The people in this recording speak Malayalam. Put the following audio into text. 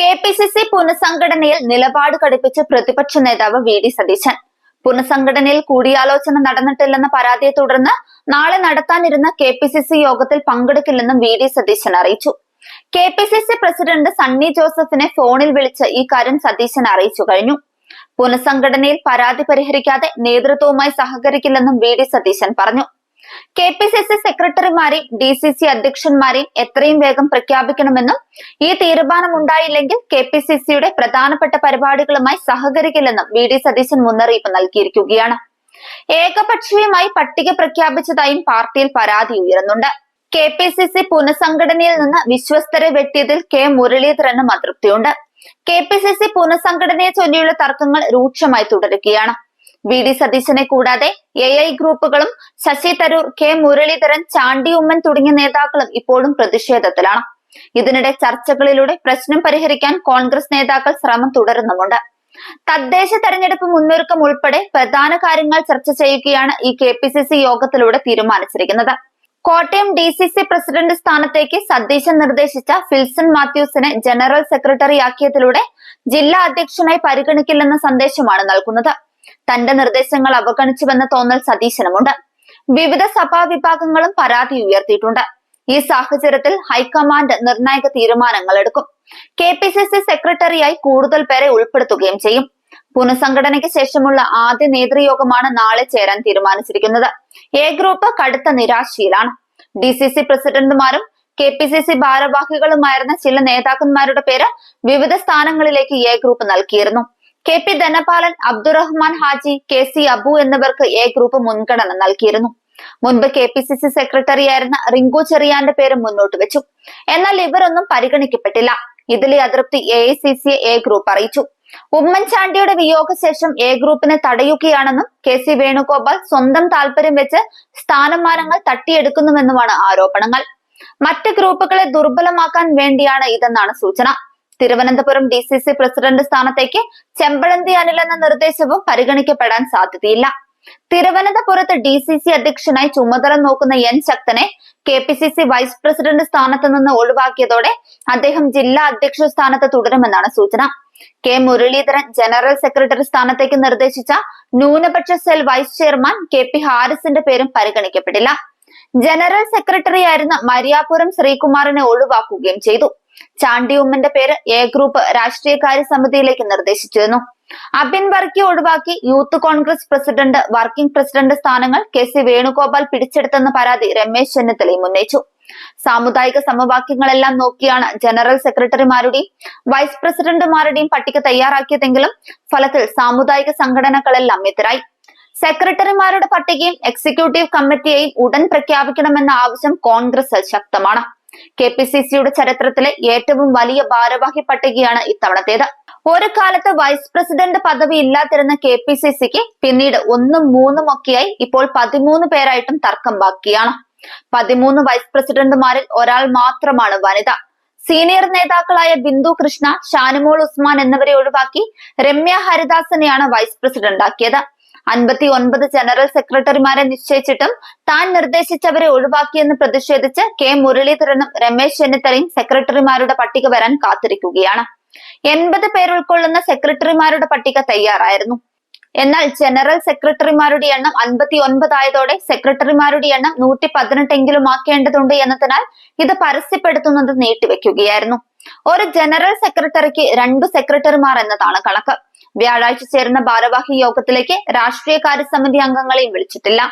കെ പി സി സി പുനഃസംഘടനയിൽ നിലപാട് കടുപ്പിച്ച് പ്രതിപക്ഷ നേതാവ് വി ഡി സതീശൻ. പുനഃസംഘടനയിൽ കൂടിയാലോചന നടന്നിട്ടില്ലെന്ന പരാതിയെ തുടർന്ന് നാളെ നടത്താനിരുന്ന കെ പി സി സി യോഗത്തിൽ പങ്കെടുക്കില്ലെന്നും വി ഡി സതീശൻ അറിയിച്ചു. K P C C president Sunny ജോസഫിനെ ഫോണിൽ വിളിച്ച് ഈ കാര്യം സതീശൻ അറിയിച്ചു കഴിഞ്ഞു. പുനഃസംഘടനയിൽ പരാതി പരിഹരിക്കാതെ നേതൃത്വവുമായി സഹകരിക്കില്ലെന്നും വി ഡി സതീശൻ പറഞ്ഞു. കെ പി സി സി സെക്രട്ടറിമാരെയും ഡി സി സി അധ്യക്ഷന്മാരെയും എത്രയും വേഗം പ്രഖ്യാപിക്കണമെന്നും ഈ തീരുമാനമുണ്ടായില്ലെങ്കിൽ കെ പി സി സിയുടെ പ്രധാനപ്പെട്ട പരിപാടികളുമായി സഹകരിക്കില്ലെന്നും വി ഡി സതീശൻ മുന്നറിയിപ്പ് നൽകിയിരിക്കുകയാണ്. ഏകപക്ഷീയമായി പട്ടിക പ്രഖ്യാപിച്ചതായും പാർട്ടിയിൽ പരാതി ഉയരുന്നുണ്ട്. കെ പി സി സി പുനഃസംഘടനയിൽ നിന്ന് വിശ്വസ്തരെ വെട്ടിയതിൽ കെ മുരളീധരനും അതൃപ്തിയുണ്ട്. കെ പി സി സി പുനഃസംഘടനയെ ചൊല്ലിയുള്ള തർക്കങ്ങൾ രൂക്ഷമായി തുടരുകയാണ്. വി ഡി സതീശനെ കൂടാതെ എ ഐ ഗ്രൂപ്പുകളും ശശി തരൂർ കെ മുരളീധരൻ ചാണ്ടി ഉമ്മൻ തുടങ്ങിയ നേതാക്കളും ഇപ്പോഴും പ്രതിഷേധത്തിലാണ്. ഇതിനിടെ ചർച്ചകളിലൂടെ പ്രശ്നം പരിഹരിക്കാൻ കോൺഗ്രസ് നേതാക്കൾ ശ്രമം തുടരുന്നുമുണ്ട്. തദ്ദേശ തെരഞ്ഞെടുപ്പ് മുന്നൊരുക്കം ഉൾപ്പെടെ പ്രധാന കാര്യങ്ങൾ ചർച്ച ചെയ്യുകയാണ് ഈ കെ പി സി സി യോഗത്തിലൂടെ തീരുമാനിച്ചിരിക്കുന്നത്. Kottayam D C C president സ്ഥാനത്തേക്ക് സതീശൻ നിർദ്ദേശിച്ച ഫിൽസൺ മാത്യൂസിനെ ജനറൽ സെക്രട്ടറിയാക്കിയതിലൂടെ ജില്ലാ അധ്യക്ഷനായി പരിഗണിക്കില്ലെന്ന സന്ദേശമാണ് നൽകുന്നത്. തന്റെ നിർദ്ദേശങ്ങൾ അവഗണിച്ചുവെന്ന തോന്നൽ സതീശനുമുണ്ട്. വിവിധ സഭാ വിഭാഗങ്ങളും പരാതി ഉയർത്തിയിട്ടുണ്ട്. ഈ സാഹചര്യത്തിൽ ഹൈക്കമാൻഡ് നിർണായക തീരുമാനങ്ങൾ എടുക്കും. കെ പി സി സി സെക്രട്ടറിയായി കൂടുതൽ പേരെ ഉൾപ്പെടുത്തുകയും ചെയ്യും. പുനഃസംഘടനയ്ക്ക് ശേഷമുള്ള ആദ്യ നേതൃയോഗമാണ് നാളെ ചേരാൻ തീരുമാനിച്ചിരിക്കുന്നത്. എ ഗ്രൂപ്പ് കടുത്ത നിരാശയിലാണ്. ഡി സി സി പ്രസിഡന്റുമാരും കെ പി സി സി ഭാരവാഹികളുമായിരുന്ന ചില നേതാക്കന്മാരുടെ പേര് വിവിധ സ്ഥാനങ്ങളിലേക്ക് എ ഗ്രൂപ്പ് നൽകിയിരുന്നു. K P Dhanapalan Abdurahman Haji K C Abu എന്നിവർക്ക് എ ഗ്രൂപ്പ് മുൻഗണന നൽകിയിരുന്നു. മുൻപ് കെ പി സി സി സെക്രട്ടറിയായിരുന്ന റിങ്കു ചെറിയാന്റെ പേര് മുന്നോട്ട് വെച്ചു. എന്നാൽ ഇവരൊന്നും പരിഗണിക്കപ്പെട്ടില്ല. ഇതിലെ അതൃപ്തി A I C C A group അറിയിച്ചു. ഉമ്മൻചാണ്ടിയുടെ വിയോഗശേഷം എ ഗ്രൂപ്പിനെ തടയുകയാണെന്നും കെ സി വേണുഗോപാൽ സ്വന്തം താല്പര്യം വെച്ച് സ്ഥാനമാനങ്ങൾ തട്ടിയെടുക്കുന്നുവെന്നുമാണ് ആരോപണങ്ങൾ. മറ്റ് ഗ്രൂപ്പുകളെ ദുർബലമാക്കാൻ വേണ്ടിയാണ് ഇതെന്നാണ് സൂചന. Thiruvananthapuram D C C president സ്ഥാനത്തേക്ക് ചെമ്പഴന്തി അനിൽ എന്ന നിർദ്ദേശവും പരിഗണിക്കപ്പെടാൻ സാധ്യതയില്ല. തിരുവനന്തപുരത്ത് ഡി സി സി അധ്യക്ഷനായി ചുമതല നോക്കുന്ന N ശക്തനെ K P C C vice president സ്ഥാനത്ത് നിന്ന് ഒഴിവാക്കിയതോടെ അദ്ദേഹം ജില്ലാ അധ്യക്ഷ സ്ഥാനത്ത് തുടരുമെന്നാണ് സൂചന. കെ മുരളീധരൻ ജനറൽ സെക്രട്ടറി സ്ഥാനത്തേക്ക് നിർദ്ദേശിച്ച ന്യൂനപക്ഷ cell vice chairman K P ഹാരിസിന്റെ പേരും പരിഗണിക്കപ്പെടില്ല. ജനറൽ സെക്രട്ടറി ആയിരുന്ന മരിയാപുരം ശ്രീകുമാറിനെ ഒഴിവാക്കുകയും ചെയ്തു. ചാണ്ടി ഉമ്മന്റെ പേര് എ ഗ്രൂപ്പ് രാഷ്ട്രീയകാര്യ സമിതിയിലേക്ക് നിർദ്ദേശിച്ചിരുന്നു. അബിൻ വർക്കി ഒഴിവാക്കി youth Congress president working president സ്ഥാനങ്ങൾ കെ സി വേണുഗോപാൽ പിടിച്ചെടുത്തെന്ന പരാതി രമേശ് ചെന്നിത്തലയും ഉന്നയിച്ചു. സാമുദായിക സമവാക്യങ്ങളെല്ലാം നോക്കിയാണ് ജനറൽ സെക്രട്ടറിമാരുടെയും വൈസ് പ്രസിഡന്റുമാരുടെയും പട്ടിക തയ്യാറാക്കിയതെങ്കിലും ഫലത്തിൽ സാമുദായിക സംഘടനകളെല്ലാം എതിരായി. സെക്രട്ടറിമാരുടെ പട്ടികയും എക്സിക്യൂട്ടീവ് കമ്മിറ്റിയെയും ഉടൻ പ്രഖ്യാപിക്കണമെന്ന ആവശ്യം കോൺഗ്രസ് ശക്തമാണ്. കെ പി സി സിയുടെ ചരിത്രത്തിലെ ഏറ്റവും വലിയ ഭാരവാഹി പട്ടികയാണ് ഇത്തവണത്തേത്. ഒരു കാലത്ത് വൈസ് പ്രസിഡന്റ് പദവി ഇല്ലാതിരുന്ന കെ പി സി സിക്ക് പിന്നീട് ഒന്നും മൂന്നും ഒക്കെയായി ഇപ്പോൾ പതിമൂന്ന് പേരായിട്ടും തർക്കം ബാക്കിയാണ്. പതിമൂന്ന് വൈസ് പ്രസിഡന്റുമാരിൽ ഒരാൾ മാത്രമാണ് വനിത. സീനിയർ നേതാക്കളായ ബിന്ദു കൃഷ്ണ ഷാനിമോൾ ഉസ്മാൻ എന്നിവരെ ഒഴിവാക്കി രമ്യ ഹരിദാസനെയാണ് വൈസ് പ്രസിഡന്റ് ആക്കിയത് അൻപത്തി ഒൻപത് ജനറൽ സെക്രട്ടറിമാരെ നിശ്ചയിച്ചിട്ടും താൻ നിർദ്ദേശിച്ചവരെ ഒഴിവാക്കിയെന്ന് പ്രതിഷേധിച്ച് കെ മുരളീധരനും രമേശ് ചെന്നിത്തലയും സെക്രട്ടറിമാരുടെ പട്ടിക വരാൻ കാത്തിരിക്കുകയാണ്. എൺപത് പേരുൾക്കൊള്ളുന്ന സെക്രട്ടറിമാരുടെ പട്ടിക തയ്യാറായിരുന്നു. എന്നാൽ ജനറൽ സെക്രട്ടറിമാരുടെ എണ്ണം അൻപത്തി ഒൻപതായതോടെ സെക്രട്ടറിമാരുടെ എണ്ണം നൂറ്റി പതിനെട്ടെങ്കിലും ആക്കേണ്ടതുണ്ട് എന്നതിനാൽ ഇത് പരസ്യപ്പെടുത്തുന്നത് നീട്ടിവെക്കുകയായിരുന്നു. ഒരു ജനറൽ സെക്രട്ടറിക്ക് രണ്ടു സെക്രട്ടറിമാർ എന്നതാണ് കണക്ക്. വ്യാഴാഴ്ച ചേരുന്ന ഭാരവാഹി യോഗത്തിലേക്ക് രാഷ്ട്രീയകാര്യ സമിതി അംഗങ്ങളെയും വിളിച്ചിട്ടില്ല.